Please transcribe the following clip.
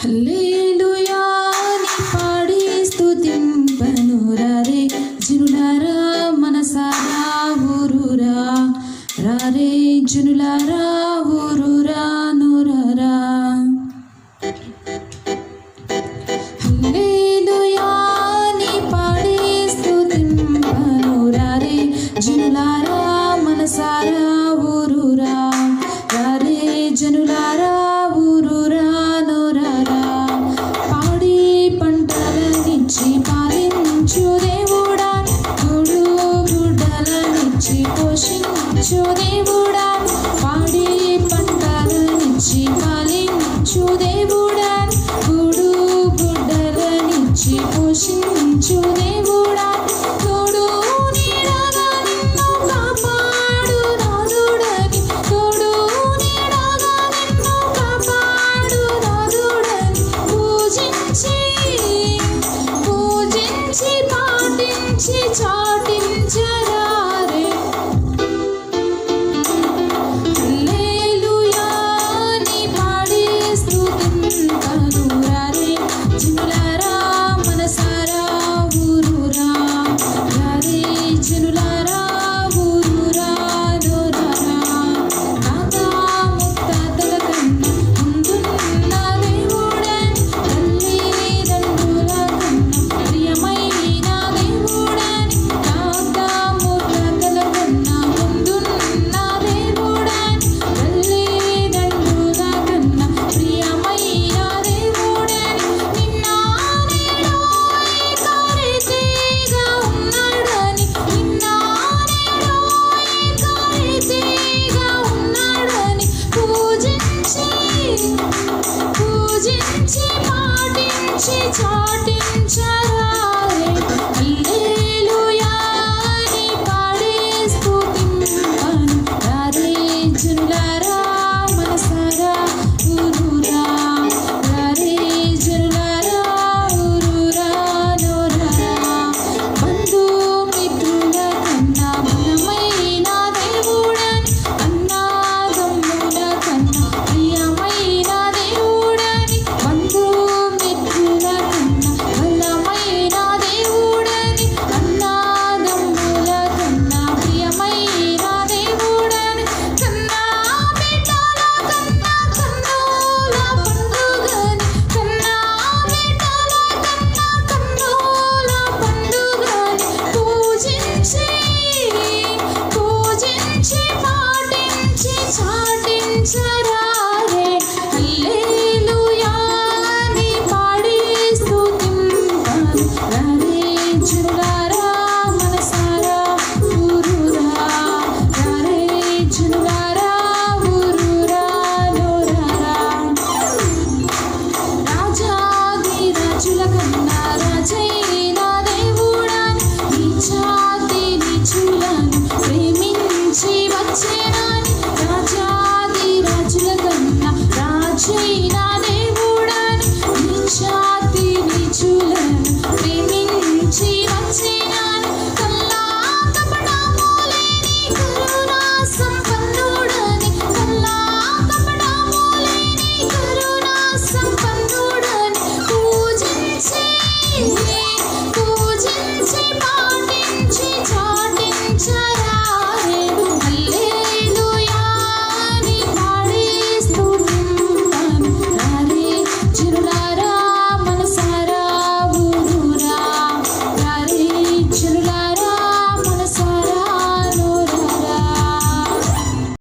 హల్లెలూయా పాడి స్తుతింపను రారే జనులారా మనసారా ఊరురా. రారే జనులారా ఊరురా నూరరా. హల్లెలూయా పాడి స్తుతింపను రారే జనులారా మనసారా పోషించు దేవుడా పాడి పంటలనిచ్చి పాలించు దేవుడా. గుడు గుడ్డలనిచ్చి పోషించు